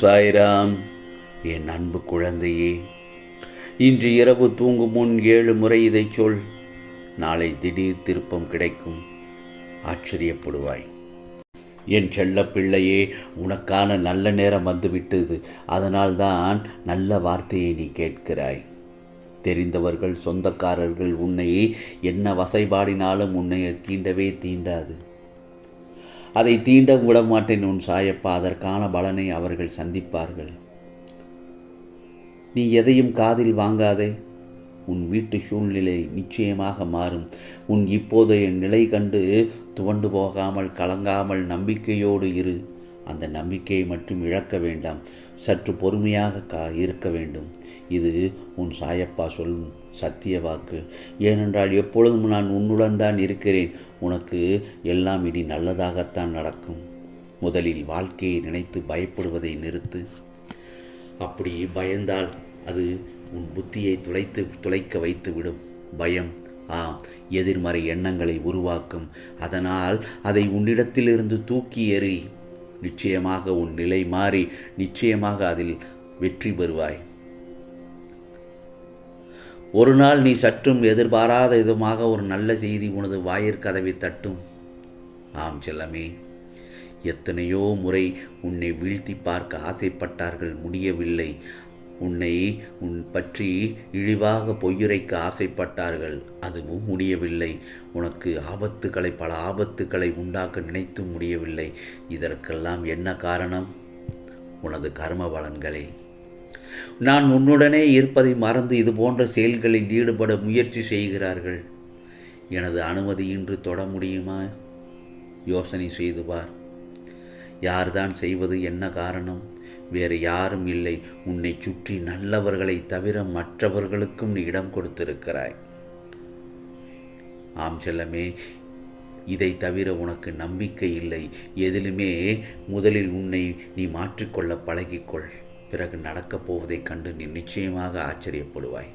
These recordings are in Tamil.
சாய்ராம் என் அன்பு குழந்தையே இன்று இரவு தூங்கும் முன் ஏழு முறை இதை சொல். நாளை திடீர் திருப்பம் கிடைக்கும். ஆச்சரியப்படுவாய். என் செல்ல பிள்ளையே உனக்கான நல்ல நேரம் வந்துவிட்டது. அதனால்தான் நல்ல வார்த்தையை நீ கேட்கிறாய். தெரிந்தவர்கள் சொந்தக்காரர்கள் உன்னை என்ன வசைபாடினாலும் உன்னை தீண்டவே தீண்டாது. அதை தீண்ட விட மாட்டேன் உன் சாயப்பா. அதற்கான பலனை அவர்கள் சந்திப்பார்கள். நீ எதையும் காதில் வாங்காதே. உன் வீட்டு சூழ்நிலை நிச்சயமாக மாறும். உன் இப்போதைய நிலை கண்டு துவண்டு போகாமல் கலங்காமல் நம்பிக்கையோடு இரு. அந்த நம்பிக்கையை மட்டும் இழக்க வேண்டாம். சற்று பொறுமையாக கா இருக்க வேண்டும். இது உன் சாயப்பா சொல்லும் சத்திய வாக்கு. ஏனென்றால் எப்பொழுதும் நான் உன்னுடன் தான் இருக்கிறேன். உனக்கு எல்லாம் இனி நல்லதாகத்தான் நடக்கும். முதலில் வாழ்க்கையை நினைத்து பயப்படுவதை நிறுத்து. அப்படி பயந்தால் அது உன் புத்தியை துளைத்து துளைக்க வைத்து விடும் பயம் ஆம் எதிர்மறை எண்ணங்களை உருவாக்கும். அதனால் அதை உன்னிடத்திலிருந்து தூக்கி எறி நிச்சயமாக உன் நிலை மாறி நிச்சயமாக அதில் வெற்றி பெறுவாய். ஒரு நாள் நீ சற்றும் எதிர்பாராத விதமாக ஒரு நல்ல செய்தி உனது வாயிற்கதவை தட்டும். ஆம் செல்லமே எத்தனையோ முறை உன்னை வீழ்த்தி பார்க்க ஆசைப்பட்டார்கள் முடியவில்லை. உன்னை உன் பற்றி இழிவாக பொய்யுரைக்க ஆசைப்பட்டார்கள் அதுவும் முடியவில்லை. உனக்கு ஆபத்துக்களை பல ஆபத்துக்களை உண்டாக்க நினைத்தும் முடியவில்லை. இதற்கெல்லாம் என்ன காரணம்? உனது கர்ம பலன்களே. நான் உன்னுடனே இருப்பதை மறந்து இது போன்ற செயல்களில் ஈடுபட முயற்சி செய்கிறார்கள். எனது அனுமதி இன்று தொட முடியுமா? யோசனை செய்து பார். யார்தான் செய்வது என்ன காரணம்? வேறு யாரும் இல்லை. உன்னை சுற்றி நல்லவர்களை தவிர மற்றவர்களுக்கும் நீ இடம் கொடுத்திருக்கிறாய். ஆம் செல்லமே இதை தவிர உனக்கு நம்பிக்கை இல்லை. எதிலுமே முதலில் உன்னை நீ மாற்றிக்கொள்ள பழகிக்கொள். பிறகு நடக்கப் போவதைக் கண்டு நீ நிச்சயமாக ஆச்சரியப்படுவாய்.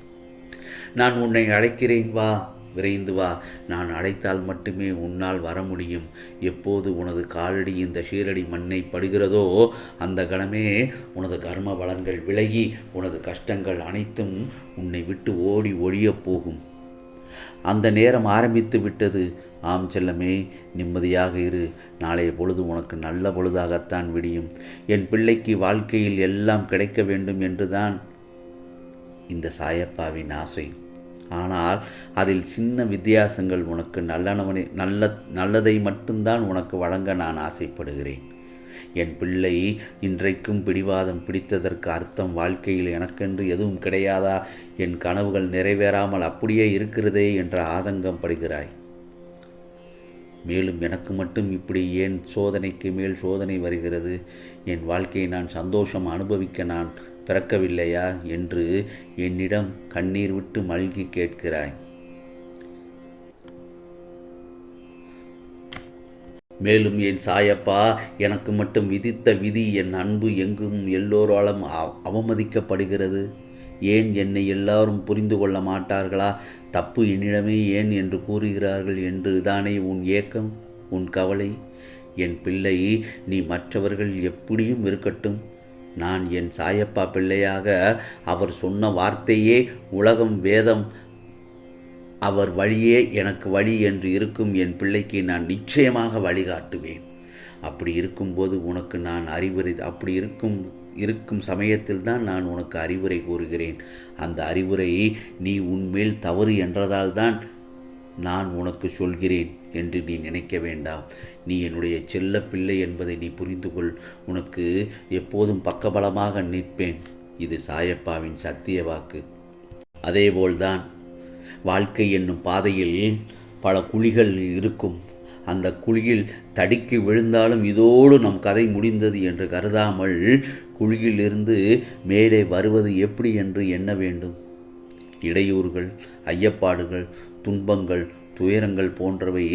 நான் உன்னை அழைக்கிறேன் வா விரைந்து வா. நான் அழைத்தால் மட்டுமே உன்னால் வர முடியும். எப்போது உனது காலடி இந்த ஷீரடி மண்ணை படுகிறதோ அந்த கணமே உனது கர்ம பலன்கள் விலகி உனது கஷ்டங்கள் அனைத்தும் உன்னை விட்டு ஓடி ஒழியப் போகும். அந்த நேரம் ஆரம்பித்து விட்டது. ஆம் செல்லமே நிம்மதியாக இரு. நாளைய பொழுது உனக்கு நல்ல பொழுதாகத்தான் விடியும். என் பிள்ளைக்கு வாழ்க்கையில் எல்லாம் கிடைக்க வேண்டும் என்றுதான் இந்த சாயப்பாவின் ஆசை. ஆனால் அதில் சின்ன வித்தியாசங்கள் உனக்கு நல்லனவனை நல்ல நல்லதை மட்டும்தான் உனக்கு வழங்க நான் ஆசைப்படுகிறேன். என் பிள்ளை இன்றைக்கும் பிடிவாதம் பிடித்ததற்கு அர்த்தம் வாழ்க்கையில் எனக்கென்று எதுவும் கிடையாதா? என் கனவுகள் நிறைவேறாமல் அப்படியே இருக்கிறதே என்ற ஆதங்கம் படுகிறாய். மேலும் எனக்கு மட்டும் இப்படி ஏன் சோதனைக்கு மேல் சோதனை வருகிறது? என் வாழ்க்கையை நான் சந்தோஷம் அனுபவிக்க நான் பிறக்கவில்லையா? என்று என்னிடம் கண்ணீர் விட்டு மல்கி கேட்கிறாய். மேலும் என் சாயப்பா எனக்கு மட்டும் விதித்த விதி என் அன்பு எங்கும் எல்லோராலும் அவமதிக்கப்படுகிறது? ஏன் என்னை எல்லாரும் புரிந்து கொள்ள மாட்டார்களா? தப்பு என்னிடமே ஏன் என்று கூறுகிறார்கள் என்று தானே உன் ஏக்கம் உன் கவலை? என் பிள்ளை நீ மற்றவர்கள் எப்படியும் இருக்கட்டும். நான் என் சாயப்பா பிள்ளையாக அவர் சொன்ன வார்த்தையே உலகம் வேதம் அவர் வழியே எனக்கு வழி என்று இருக்கும் என் பிள்ளைக்கு நான் நிச்சயமாக வழிகாட்டுவேன். அப்படி இருக்கும்போது உனக்கு நான் அறிவுரை அப்படி இருக்கும் இருக்கும் சமயத்தில் தான் நான் உனக்கு அறிவுரை கூறுகிறேன். அந்த அறிவுரை நீ உன்மேல் தவறு என்றதால் தான் நான் உனக்கு சொல்கிறேன் என்று நீ நினைக்க வேண்டாம். நீ என்னுடைய செல்ல பிள்ளை என்பதை நீ புரிந்து கொள் உனக்கு எப்போதும் பக்கபலமாக நிற்பேன். இது சாயப்பாவின் சத்திய வாக்கு. அதேபோல்தான் வாழ்க்கை என்னும் பாதையில் பல குழிகள் இருக்கும். அந்த குழியில் தடுக்கி விழுந்தாலும் இதோடு நம் கதை முடிந்தது என்று கருதாமல் குழியிலிருந்து மேலே வருவது எப்படி என்று எண்ண வேண்டும்? இடையூறுகள் ஐயப்பாடுகள் துன்பங்கள் துயரங்கள் போன்றவை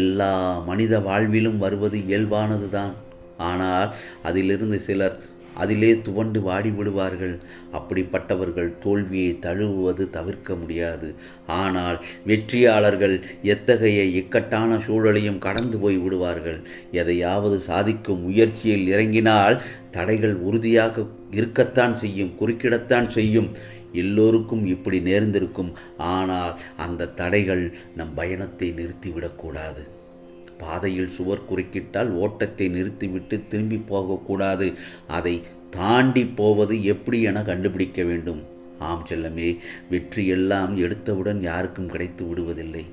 எல்லா மனித வாழ்விலும் வருவது இயல்பானதுதான். ஆனால் அதிலிருந்து சிலர் அதிலே துவண்டு வாடி விடுவார்கள். அப்படிப்பட்டவர்கள் தோல்வியை தழுவுவது தவிர்க்க முடியாது. ஆனால் வெற்றியாளர்கள் எத்தகைய இக்கட்டான சூழலையும் கடந்து போய் விடுவார்கள். எதையாவது சாதிக்கும் முயற்சியில் இறங்கினால் தடைகள் உறுதியாக இருக்கத்தான் செய்யும் குறுக்கிடத்தான் செய்யும். எல்லோருக்கும் இப்படி நேர்ந்திருக்கும். ஆனால் அந்த தடைகள் நம் பயணத்தை நிறுத்திவிடக்கூடாது. பாதையில் சுவர் குறுக்கிட்டால் ஓட்டத்தை நிறுத்திவிட்டு திரும்பி போகக்கூடாது. அதை தாண்டி போவது எப்படி என கண்டுபிடிக்க வேண்டும். ஆம் செல்லமே வெற்றி எல்லாம் எடுத்தவுடன் யாருக்கும் கிடைத்து விடுவதில்லை.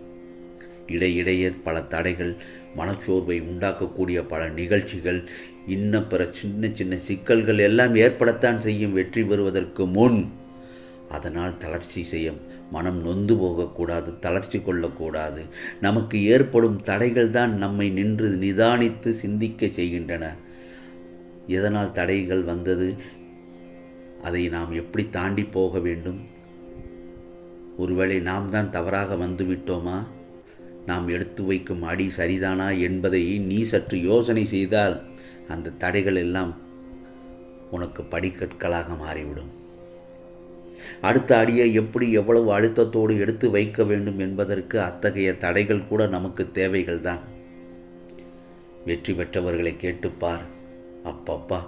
இடையிடையே பல தடைகள் மனச்சோர்வை உண்டாக்கக்கூடிய பல நிகழ்ச்சிகள் இன்ன பிற சின்ன சின்ன சிக்கல்கள் எல்லாம் ஏற்படத்தான் செய்யும் வெற்றி பெறுவதற்கு முன் அதனால் தளர்ச்சி செய்யும். மனம் நொந்து போகக்கூடாது தளர்ச்சி கொள்ளக்கூடாது. நமக்கு ஏற்படும் தடைகள் தான் நம்மை நின்று நிதானித்து சிந்திக்க செய்கின்றன. எதனால் தடைகள் வந்தது? அதை நாம் எப்படி தாண்டி போக வேண்டும்? ஒருவேளை நாம் தான் தவறாக வந்துவிட்டோமா நாம் எடுத்து வைக்கும் அடி சரிதானா என்பதை நீ சற்று யோசனை செய்தால் அந்த தடைகள் எல்லாம் உனக்கு படிக்கற்களாக மாறிவிடும். அடுத்த அடியை எப்படி எவ்வளவு அழுத்தத்தோடு எடுத்து வைக்க வேண்டும் என்பதற்கு அத்தகைய தடைகள் கூட நமக்கு தேவைகள் தான் வெற்றி பெற்றவர்களை கேட்டுப்பார் அப்பப்பா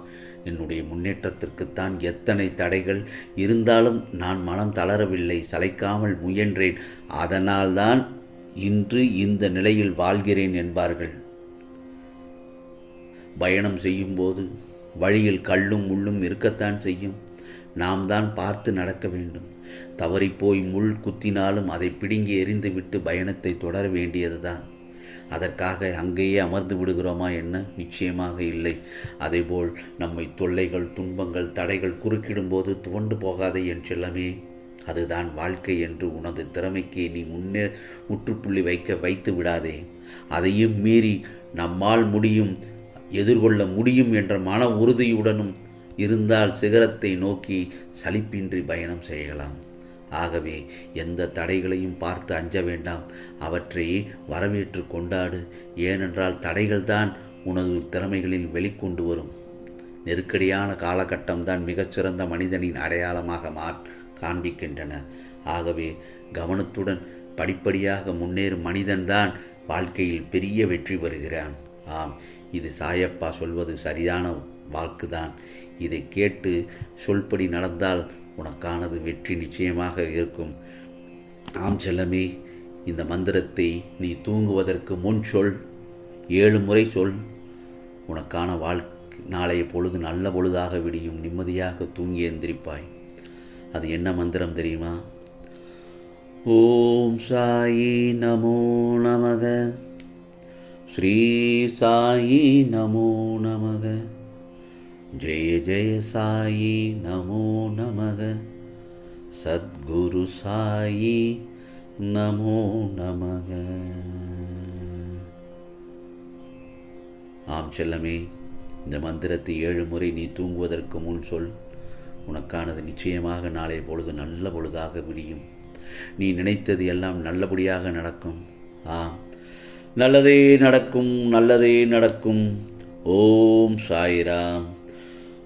என்னுடைய முன்னேற்றத்திற்குத்தான் எத்தனை தடைகள் இருந்தாலும் நான் மனம் தளரவில்லை சளைக்காமல் முயன்றேன். அதனால்தான் இன்று இந்த நிலையில் வாழ்கிறேன் என்பார்கள். பயணம் செய்யும்போது வழியில் கல்லும் முள்ளும் இருக்கத்தான் செய்யும். நாம் தான் பார்த்து நடக்க வேண்டும். தவறிப்போய் முள் குத்தினாலும் அதை பிடுங்கி எறிந்துவிட்டு பயணத்தை தொடர வேண்டியதுதான். அதற்காக அங்கேயே அமர்ந்து விடுகிறோமா என்ன? நிச்சயமாக இல்லை. அதேபோல் நம்மை தொல்லைகள் துன்பங்கள் தடைகள் குறுக்கிடும்போது துவண்டு போகாதே என் செல்லமே. அதுதான் வாழ்க்கை என்று உனது திறமைக்கு நீ முன்னே முற்றுப்புள்ளி வைக்க வைத்து விடாதே. அதையும் மீறி நம்மால் முடியும் எதிர்கொள்ள முடியும் என்ற மன உறுதியுடனும் இருந்தால் சிகரத்தை நோக்கி சலிப்பின்றி பயணம் செய்யலாம். ஆகவே எந்த தடைகளையும் பார்த்து அஞ்ச வேண்டாம். அவற்றை வரவேற்று கொண்டாடு. ஏனென்றால் தடைகள்தான் உனது திறமைகளில் வெளிக்கொண்டு வரும். நெருக்கடியான காலகட்டம்தான் மிகச்சிறந்த மனிதனின் அடையாளமாக மா காண்பிக்கின்றன. ஆகவே கவனத்துடன் படிப்படியாக முன்னேறும் மனிதன்தான் வாழ்க்கையில் பெரிய வெற்றி பெறுகிறான். ஆம் இது சாயப்பா சொல்வது சரியான வாக்குதான். இதை கேட்டு சொல்படி நடந்தால் உனக்கானது வெற்றி நிச்சயமாக இருக்கும். ஆம் செல்லமே இந்த மந்திரத்தை நீ தூங்குவதற்கு முன் சொல். ஏழு முறை சொல். உனக்கான வாழ்க்கை நாளைய பொழுது நல்ல பொழுதாக விடியும் நிம்மதியாக தூங்கி எந்திரிப்பாய். அது என்ன மந்திரம் தெரியுமா? ஓம் சாயி நமோ நமக. ஸ்ரீ சாயி நமோ நமக. ஜெய ஜெய சாயி நமோ நமக. சத்குரு சாயி நமோ நமக. ஆம் செல்லமே இந்த மந்திரத்தை ஏழு முறை நீ தூங்குவதற்கு முன் சொல். உனக்கானது நிச்சயமாக நாளைய பொழுது நல்ல பொழுதாக விடியும். நீ நினைத்தது எல்லாம் நல்லபடியாக நடக்கும். ஆம் நல்லதே நடக்கும் நல்லதே நடக்கும். ஓம் சாய்ராம்.